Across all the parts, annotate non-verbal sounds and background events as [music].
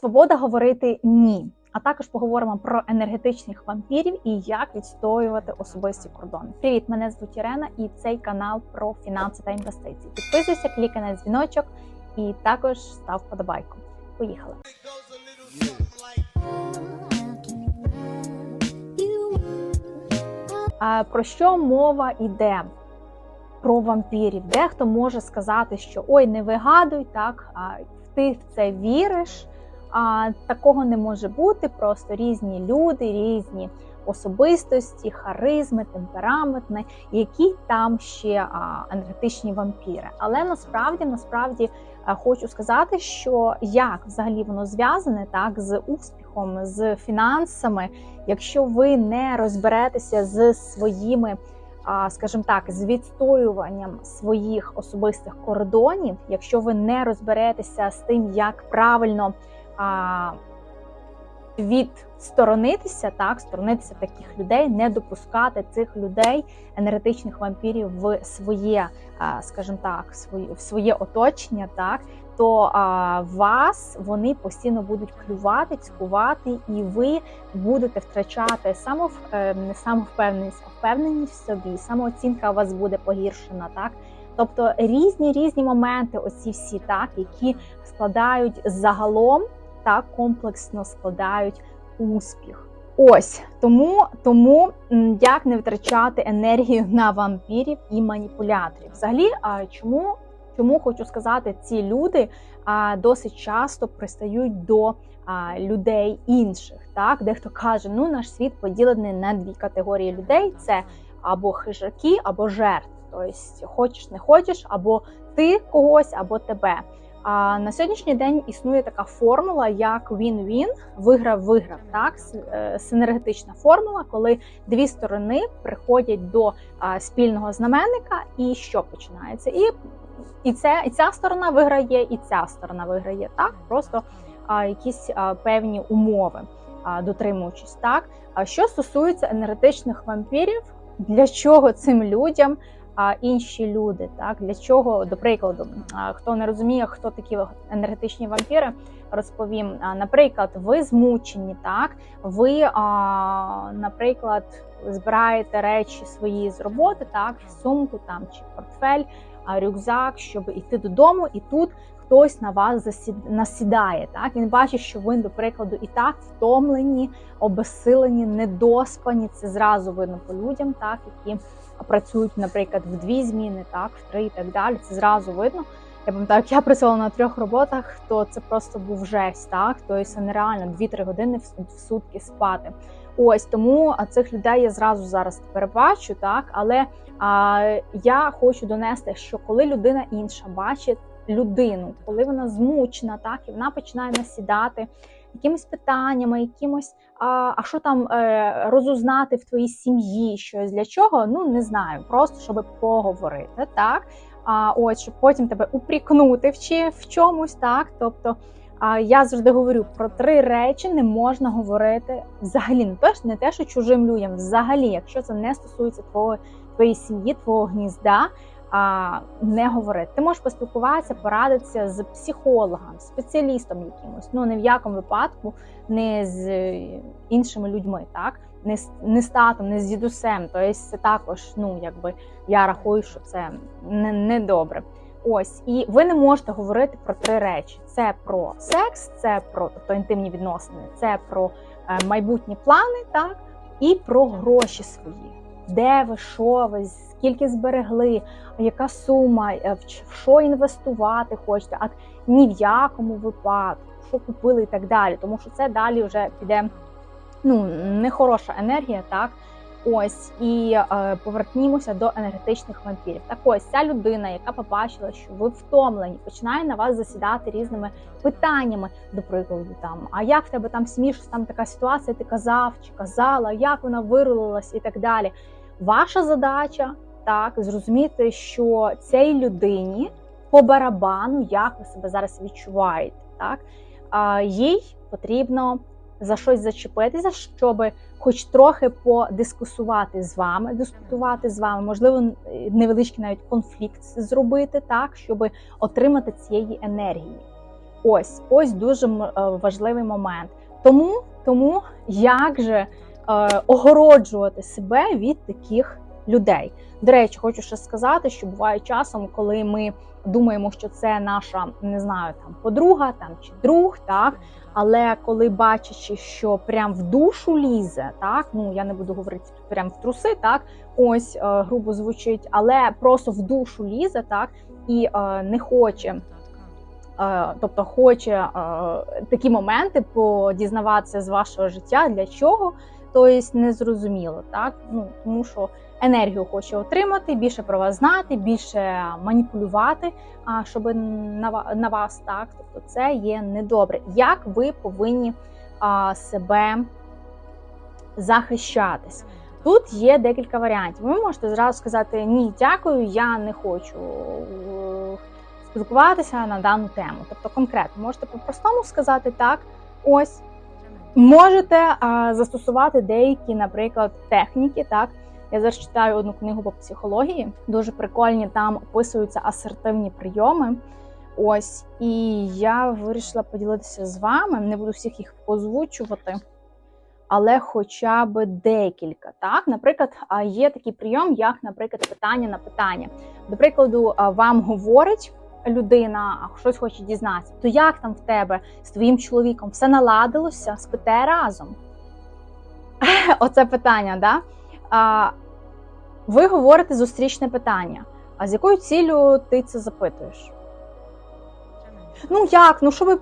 Свобода говорити ні. А також поговоримо про енергетичних вампірів і як відстоювати особисті кордони. Привіт, мене звуть Ірена, і цей канал про фінанси та інвестиції. Підписуйся, клікай на дзвіночок і також став подобайку. Поїхали. А про що мова йде? Про вампірів. Дехто може сказати, що ой, не вигадуй, так, а ти в це віриш. А такого не може бути. Просто різні люди, різні особистості, харизми, темпераментне, які там ще енергетичні вампіри. Але насправді, насправді а, хочу сказати, що як взагалі воно зв'язане так з успіхом, з фінансами, якщо ви не розберетеся з своїми. Скажімо так, з відстоюванням своїх особистих кордонів, якщо ви не розберетеся з тим, як правильно а, відсторонитися, так, сторонитися таких людей, не допускати цих людей, енергетичних вампірів в своє, а, скажімо так, своє, в своє оточення, так, то а, вас вони постійно будуть клювати, цькувати, і ви будете втрачати самов, е, не самовпевненість, впевненість в собі, самооцінка у вас буде погіршена, так. Тобто різні різні моменти, оці всі так, які складають загалом так комплексно складають успіх. Ось тому, тому як не втрачати енергію на вампірів і маніпуляторів. Взагалі, чому чому хочу сказати, ці люди досить часто пристають до людей інших. Так, дехто каже, ну наш світ поділений на дві категорії людей: це або хижаки, або жертв. Тобто, хочеш, не хочеш, або ти когось, або тебе. А на сьогоднішній день існує така формула, як він-він, виграв-виграв. Так, е, синергетична формула, коли дві сторони приходять до спільного знаменника, і що починається? І і, це, і ця сторона виграє, і ця сторона виграє. Так, просто а, якісь а, певні умови а, дотримуючись. Так, а що стосується енергетичних вампірів, для чого цим людям? А інші люди. Так для чого, до прикладу, хто не розуміє, хто такі енергетичні вампіри, розповім. Наприклад, ви змучені, так ви, наприклад, збираєте речі свої з роботи, так сумку там чи портфель, рюкзак, щоб йти додому, і тут. Хтось на вас насідає, так він бачить, що ви, до прикладу, і так втомлені, обесилені, недоспані. Це зразу видно по людям, так які працюють, наприклад, в дві зміни, так, в три і так далі. Це зразу видно. Я пам'ятаю, як я працювала на трьох роботах, то це просто був жесть, так тобто це нереально 2-3 години в сутки спати. Ось тому цих людей я зразу зараз тепер бачу, так але а, я хочу донести, що коли людина інша бачить людину, коли вона змучена, так і вона починає насідати якимись питаннями, якимось, а а що там е, розузнати в твоїй сім'ї, щось для чого? Ну не знаю, просто щоб поговорити, так. А ось щоб потім тебе упрікнути в, чи, в чомусь, так. Тобто я завжди говорю про три речі не можна говорити взагалі, не те, не те, що чужим людям, взагалі, якщо це не стосується твоєї твоєї сім'ї, твого гнізда не говорити. Ти можеш поспілкуватися, порадитися з психологом, спеціалістом якимось. Ну не в якому випадку, не з іншими людьми, так не з не з татом, не з дідусем. Тобто це також, ну якби я рахую, що це не, не добре. Ось, і ви не можете говорити про три речі: це про секс, це про тобто інтимні відносини, це про е, майбутні плани, так і про гроші свої. Де ви, що ви, скільки зберегли, яка сума, е, в що інвестувати хочете, а ні в якому випадку, що купили і так далі. Тому що це далі вже піде ну, нехороша енергія, так. Ось і е, повернімося до енергетичних вампірів. Так ось ця людина, яка побачила, що ви втомлені, починає на вас засідати різними питаннями, до прикладу, там а як в тебе там смішно, там така ситуація, ти казав чи казала, як вона вирулилась і так далі. Ваша задача так зрозуміти, що цій людині по барабану, як ви себе зараз відчуваєте, так а, їй потрібно за щось зачепитися, щоб хоч трохи подискусувати з вами, дискутувати з вами, можливо, невеличкий навіть конфлікт зробити, так, щоб отримати цієї енергії. Ось ось дуже е, важливий момент. Тому, тому як же огороджувати себе від таких людей? До речі, хочу ще сказати, що буває часом, коли ми думаємо, що це наша не знаю, там подруга там чи друг, так але коли бачачи, що прям в душу лізе, так ну я не буду говорити прям в труси, так ось е, грубо звучить, але просто в душу лізе, так і е, не хоче. Е, Тобто хоче е, такі моменти подізнаватися з вашого життя. Для чого? Тобто незрозуміло, так? Ну тому що енергію хоче отримати, більше про вас знати, більше маніпулювати, а щоб на, вас так. Тобто це є недобре. Як ви повинні себе захищатись? Тут є декілька варіантів. Ви можете зразу сказати ні, дякую, я не хочу е, спілкуватися на дану тему. Тобто конкретно можете по-простому сказати так, ось. Можете а, застосувати деякі, наприклад, техніки. Так, я зараз читаю одну книгу по психології. Дуже прикольні там описуються асертивні прийоми. Ось, і я вирішила поділитися з вами. Не буду всіх їх озвучувати, але хоча б декілька. Так, наприклад, є такий прийом, як, наприклад, питання на питання. До прикладу, вам говорить людина, щось хоче дізнатися, то як там в тебе з твоїм чоловіком все наладилося, спите разом? [laughs] Оце питання, да? А, ви говорите зустрічне питання. А з якою ціллю ти це запитуєш? Ну як? Ну що ви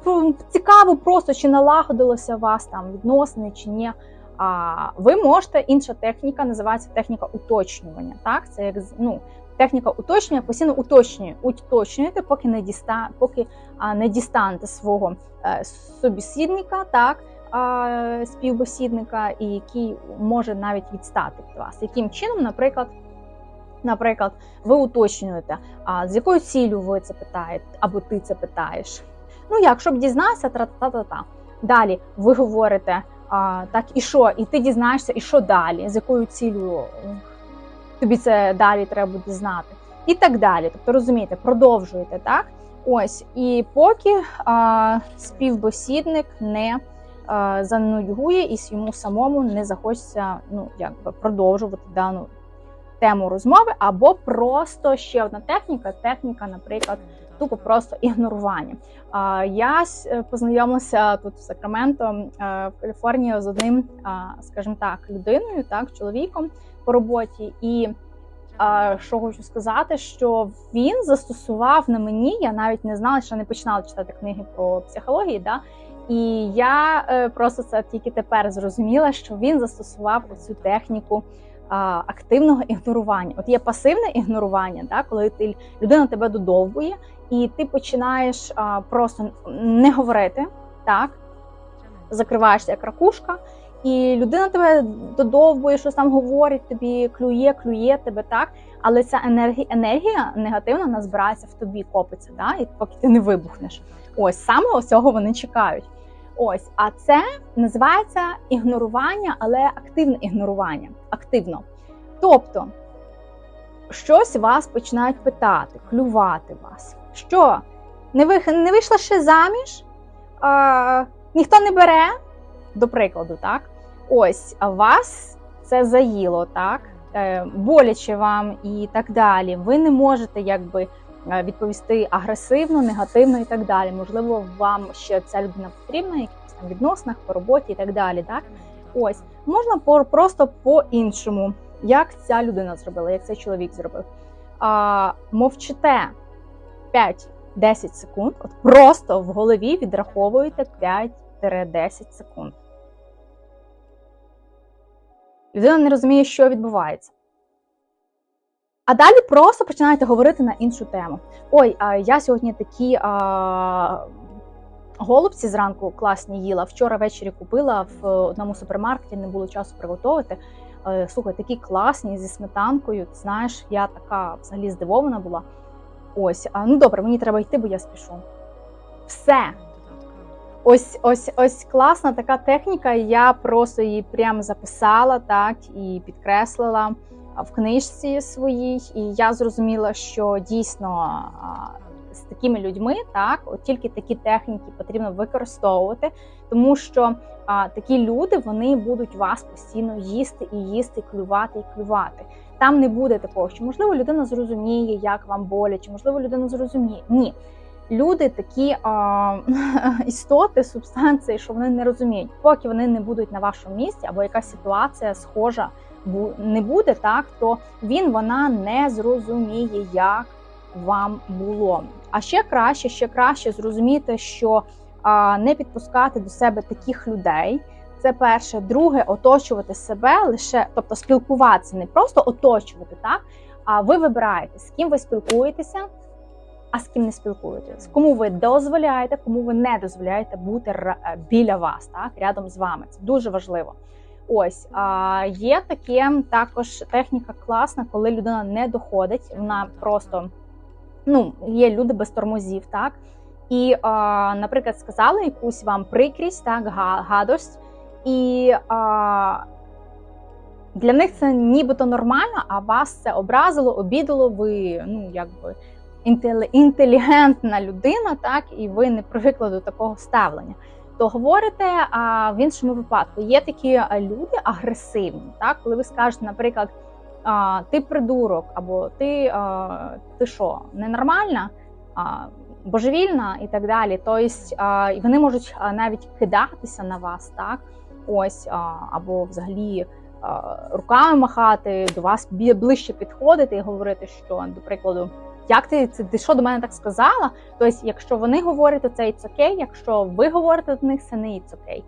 цікаво просто, чи налагодилося у вас там відносини, чи ні. А ви можете, інша техніка називається техніка уточнювання. Так, це як ну, техніка уточнювання, постійно уточнює, уточнюєте, поки не діста, поки а, не дістанете свого е, собісідника, так, а, співбесідника, і який може навіть відстати від вас. Яким чином, наприклад, наприклад, ви уточнюєте, а з якою ціллю ви це питаєте, або ти це питаєш. Ну як, щоб дізнатися, тра-та-та-та. Далі ви говорите, а, так, і що? І ти дізнаєшся, і що далі? З якою ціллю е, тобі це далі треба буде знати? І так далі. Тобто, розумієте, продовжуєте, так? Ось, і поки а, співбосідник не а, занудьгує і йому самому не захочеться ну, якби, продовжувати дану тему розмови, або просто ще одна техніка, техніка, наприклад, тупо просто ігнорування. Я е, познайомилася тут в Сакраменто е, в Каліфорнії з одним, скажімо так, людиною, так, чоловіком по роботі. І що хочу сказати, що він застосував на мені, я навіть не знала, що не починала читати книги про психологію. Да? І я е, просто це тільки тепер зрозуміла, що він застосував цю техніку активного ігнорування. От є пасивне ігнорування, да, коли ти людина тебе додовбує, і ти починаєш а, просто не говорити, так закриваєшся як ракушка, і людина тебе додовбує, щось там говорить, тобі клює, клює тебе так. Але ця енергія, енергія негативна вона збирається в тобі, копиться, да? і поки ти не вибухнеш. Ось саме цього вони чекають. Ось, а це називається ігнорування, але активне ігнорування. Активно. Тобто, щось вас починають питати, клювати вас. Що? Не, ви, не вийшла ще заміж? А, ніхто не бере, до прикладу, так? Ось, вас це заїло, так? Е, боляче вам і так далі. Ви не можете якби е, відповісти агресивно, негативно і так далі. Можливо, вам ще ця людина потрібна, в якихось там відносинах, по роботі і так далі. Так? Ось можна по- просто по-іншому, як ця людина зробила, як цей чоловік зробив. А, мовчите 5-10 секунд, от просто в голові відраховуєте 5-10 секунд. Людина не розуміє, що відбувається. А далі просто починаєте говорити на іншу тему. Ой, а я сьогодні такі а, голубці зранку класні їла. Вчора ввечері купила в одному супермаркеті, не було часу приготувати. Е, Слухай, такі класні зі сметанкою. Ти знаєш, я така взагалі здивована була. Ось, а ну добре, мені треба йти, бо я спішу. Все. Ось, ось, ось класна така техніка. Я просто її прямо записала, так і підкреслила в книжці своїй. І я зрозуміла, що дійсно з такими людьми, так от тільки такі техніки потрібно використовувати, тому що а, такі люди вони будуть вас постійно їсти і їсти, клювати і клювати. Там не буде такого, що можливо людина зрозуміє, як вам боляче, можливо, людина зрозуміє. Ні. Люди такі а, [laughs] істоти, субстанції, що вони не розуміють, поки вони не будуть на вашому місці, або якась ситуація схожа не буде, так то він вона не зрозуміє, як вам було. А ще краще, ще краще зрозуміти, що а, не підпускати до себе таких людей. Це перше, друге, оточувати себе лише, тобто спілкуватися, не просто оточувати, так а ви вибираєте, з ким ви спілкуєтеся, а з ким не спілкуєтесь, кому ви дозволяєте, кому ви не дозволяєте бути е, біля вас, так рядом з вами. Це дуже важливо. Ось а є таке також техніка класна, коли людина не доходить, вона просто ну є люди без тормозів, так і, а, наприклад, сказали якусь вам прикрість, так гадость, і а, для них це нібито нормально, а вас це образило, обідало. Ви ну якби інтелігентна людина, так і ви не привикли до такого ставлення то говорите а, в іншому випадку. Є такі люди агресивні, так коли ви скажете, наприклад, а, ти придурок, або ти а, ти що, ненормальна, а, божевільна і так далі. Тобто а, вони можуть навіть кидатися на вас, так ось а, або взагалі. Руками махати до вас ближче підходити і говорити, що до прикладу як ти це ти що до мене так сказала? Тобто, якщо вони говорять, то це it's окей, якщо ви говорите до них, це не it's окей.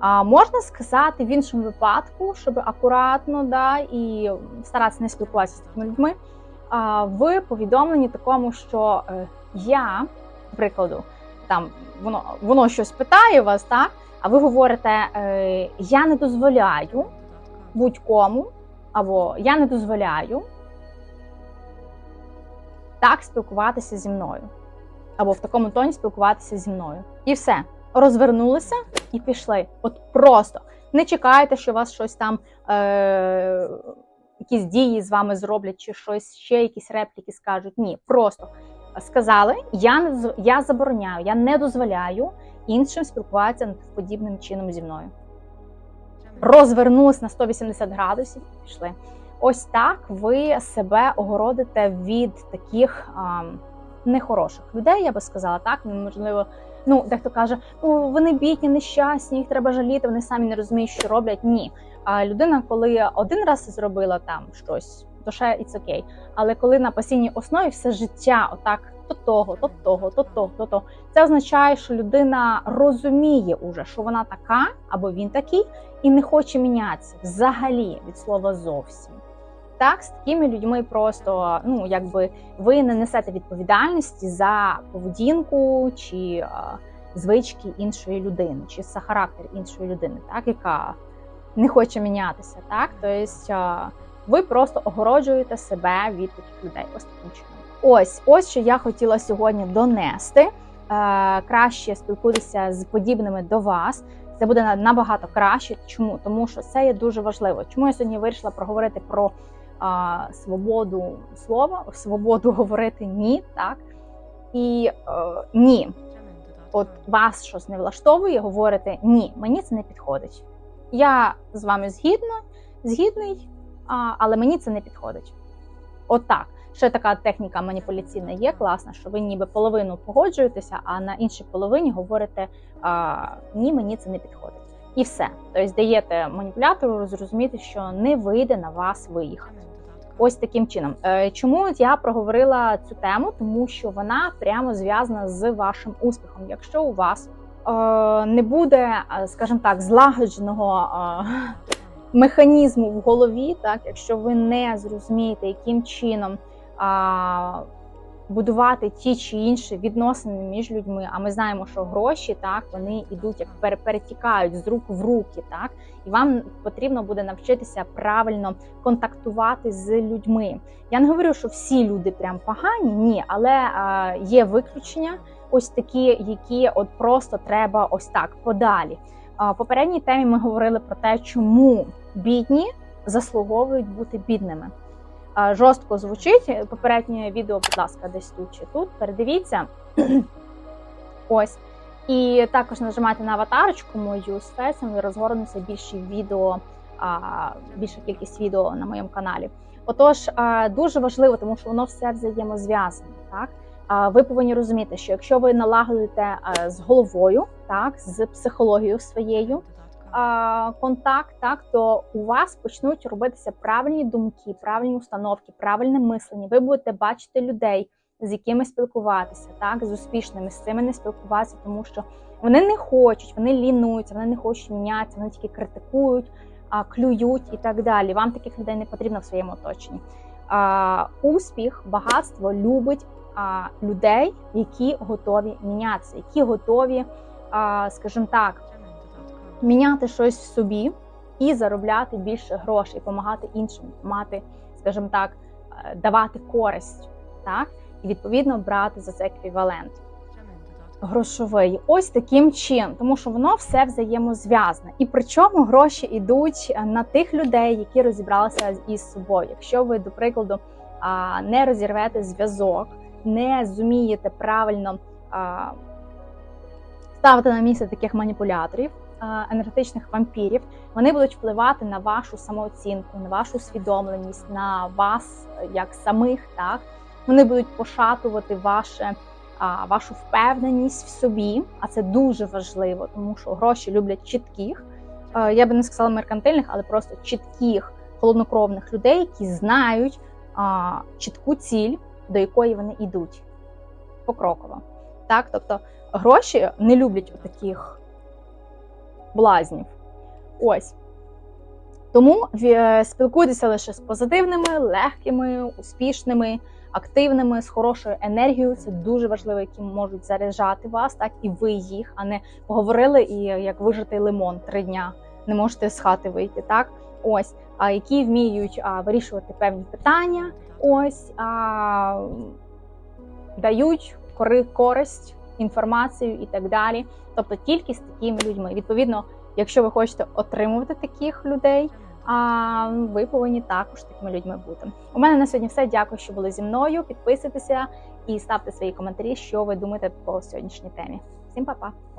А можна сказати в іншому випадку, щоб акуратно да, і старатися не спілкуватися з такими людьми. А, в повідомленні такому, що е, я, прикладу, там воно воно щось питає вас, так? А ви говорите, е, я не дозволяю будь-кому, або я не дозволяю так спілкуватися зі мною. Або в такому тоні спілкуватися зі мною. І все. Розвернулися і пішли. От просто не чекайте, що вас щось там, е- якісь дії з вами зроблять, чи щось ще якісь репліки скажуть. Ні, просто сказали: я не я забороняю, я не дозволяю іншим спілкуватися подібним чином зі мною. Розвернулись на 180 градусів і пішли. Ось так ви себе огородите від таких а, нехороших людей, я би сказала, так можливо. Ну, дехто каже, ну вони бідні, нещасні, їх треба жаліти, вони самі не розуміють, що роблять. Ні. А людина, коли один раз зробила там щось, то ще і окей. Але коли на постійній основі все життя, отак то того, то того, то того, то того, це означає, що людина розуміє уже, що вона така або він такий, і не хоче мінятися взагалі від слова зовсім. Так, з такими людьми просто ну якби ви не несете відповідальності за поведінку чи а, звички іншої людини, чи за характер іншої людини, так яка не хоче мінятися. Так, тобто ви просто огороджуєте себе від таких людей. Ось таким чином. Ось ось що я хотіла сьогодні донести. Е, краще спілкуватися з подібними до вас. Це буде набагато краще. Чому? Тому що це є дуже важливо. Чому я сьогодні вирішила проговорити про а, свободу слова, свободу [laughs] говорити ні, так і е, ні. От вас щось не влаштовує, говорите ні, мені це не підходить. Я з вами згідна, згідний, а, але мені це не підходить. От. Ще така техніка маніпуляційна є класна, що ви ніби половину погоджуєтеся, а на іншій половині говорите а, ні, мені це не підходить. І все. Тобто даєте маніпулятору зрозуміти, що не вийде на вас виїхати. Ось таким чином. Е, чому я проговорила цю тему? Тому що вона прямо зв'язана з вашим успіхом. Якщо у вас е, не буде, е, скажімо так, злагодженого механізму в голові, так якщо ви не зрозумієте, яким чином будувати ті чи інші відносини між людьми. А ми знаємо, що гроші так вони йдуть як перетікають з рук в руки, так і вам потрібно буде навчитися правильно контактувати з людьми. Я не говорю, що всі люди прям погані, ні, але а, є виключення, ось такі, які от просто треба ось так подалі. В попередній темі ми говорили про те, чому бідні заслуговують бути бідними жорстко звучить. Попереднє відео, будь ласка, десь тут чи тут. Передивіться. [clears throat] Ось. І також нажимайте на аватарочку мою з фейсом і розгорнуться більше відео, більша кількість відео на моєму каналі. Отож, дуже важливо, тому що воно все взаємозв'язане. Так ви повинні розуміти, що якщо ви налагодите з головою, так з психологією своєю контакт, так то у вас почнуть робитися правильні думки, правильні установки, правильне мислення. Ви будете бачити людей, з якими спілкуватися, так з успішними, з цими не спілкуватися, тому що вони не хочуть, вони лінуються, вони не хочуть мінятися, вони тільки критикують, клюють і так далі. Вам таких людей не потрібно в своєму оточенні. Успіх, багатство любить людей, які готові мінятися, які готові, скажімо так, міняти щось в собі і заробляти більше грошей, допомагати іншим, мати, скажімо так, е, давати користь, так і відповідно брати за це еквівалент грошовий. Ось таким чином, тому що воно все взаємозв'язане. І причому гроші йдуть на тих людей, які розібралися із собою. Якщо ви, до прикладу, не розірвете зв'язок, не зумієте правильно ставити на місце таких маніпуляторів. А, Енергетичних вампірів вони будуть впливати на вашу самооцінку, на вашу усвідомленість, на вас е, як самих, так вони будуть пошатувати ваше вашу впевненість в собі, а це дуже важливо, тому що гроші люблять чітких. е, Я би не сказала меркантильних, але просто чітких, холоднокровних людей, які знають чітку ціль, до якої вони йдуть покроково. Так, тобто гроші не люблять таких блазнів. Ось. Тому е, спілкуйтеся лише з позитивними, легкими, успішними, активними, з хорошою енергією. Це дуже важливо, які можуть заряджати вас, так і ви їх, а не поговорили і як вижитий лимон три дня. Не можете з хати вийти. Так, ось, а які вміють а, вирішувати певні питання, ось а, дають кори, користь, інформацію і так далі. Тобто тільки з такими людьми. Відповідно, якщо ви хочете отримувати таких людей. А ви повинні також такими людьми бути. У мене на сьогодні все. Дякую, що були зі мною. Підписуйтеся і ставте свої коментарі, що ви думаєте по сьогоднішній темі. Всім па-па!